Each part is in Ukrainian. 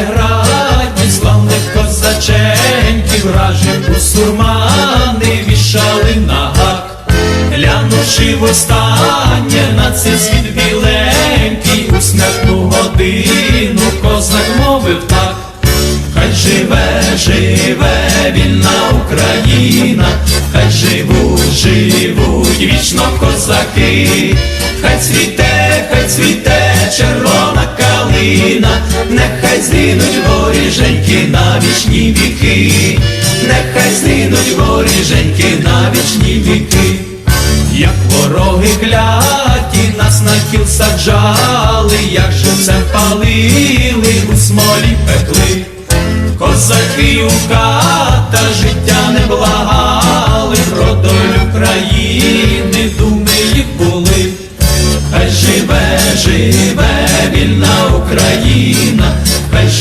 Новиграді славних козаченьків вражі бусурмани вішали на гак, глянувши в востаннє на цей світ біленький, у смертну годину козак мовив так, хай живе, живе вільна Україна, хай живуть, живуть вічно козаки, хай цвіте калина, нехай згинуть воріженьки на вічні віки, нехай згинуть воріженьки на вічні віки. Як вороги кляті нас на кіл саджали, як живцем палили, у смолі пекли, козаки у ката життя не благали, про долю країни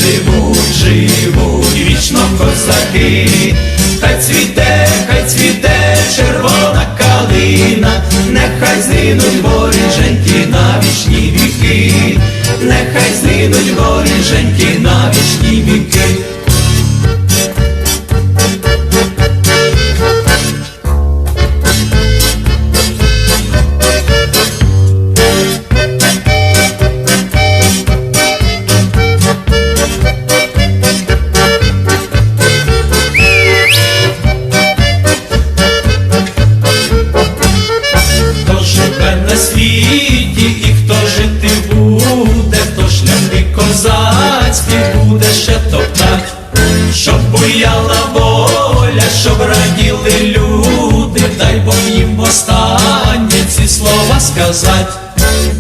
живуть, живуть вічно козаки, хай цвіте, хай цвіте червона калина, нехай згинуть воріженьки на вічні віки, нехай згинуть воріженьки на вічні віки. Буде ще топтать, щоб буяла воля, щоб раділи люди, дай Бог їм останнє ці слова сказать.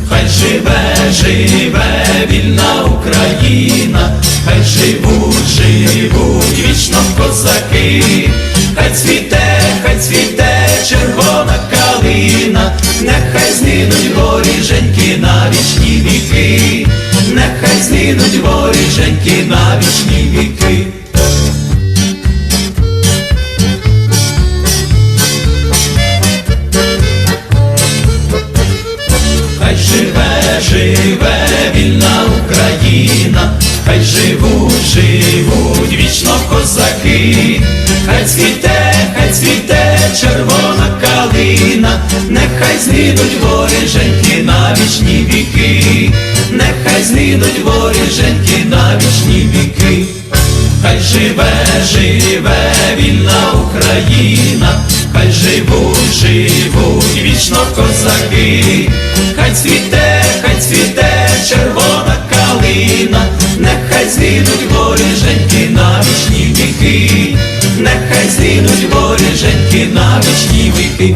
Хай живе, живе вільна Україна, хай живуть, живуть вічно козаки, хай цвіте, хай цвіте червона калина, нехай згинуть воріженьки на вічні віки, воріженьки на вічні віки. Хай живе, живе вільна Україна, хай живуть, живуть вічно козаки, хай цвіте, хай цвіте нехай знідуть горі женьки на вічні віки, нехай знідуть горі женьки на вічні віки, хай живе, живе вільна Україна, хай живуть, живуть вічно козаки, хай цвіте, хай цвіте, червона калина, нехай знідуть горі женьки на вічні віки. Нехай злінуть горі женьки на вічні віки.